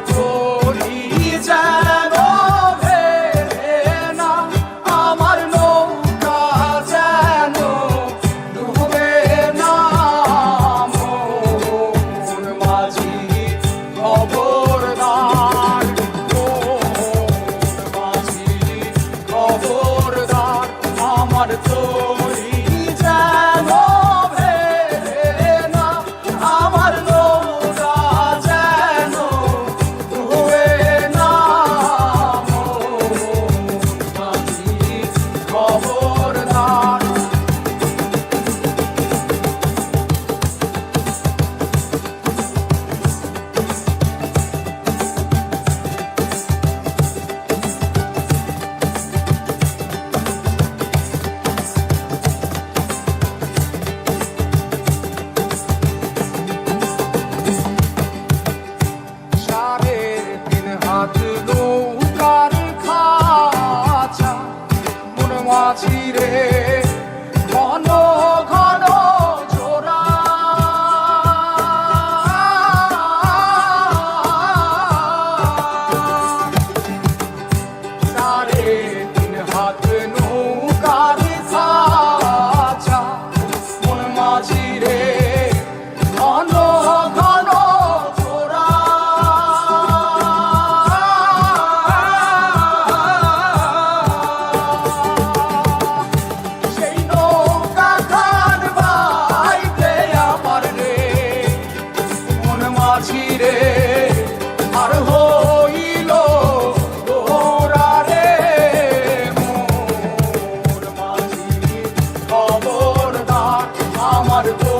adore. মাঝি রে। আমার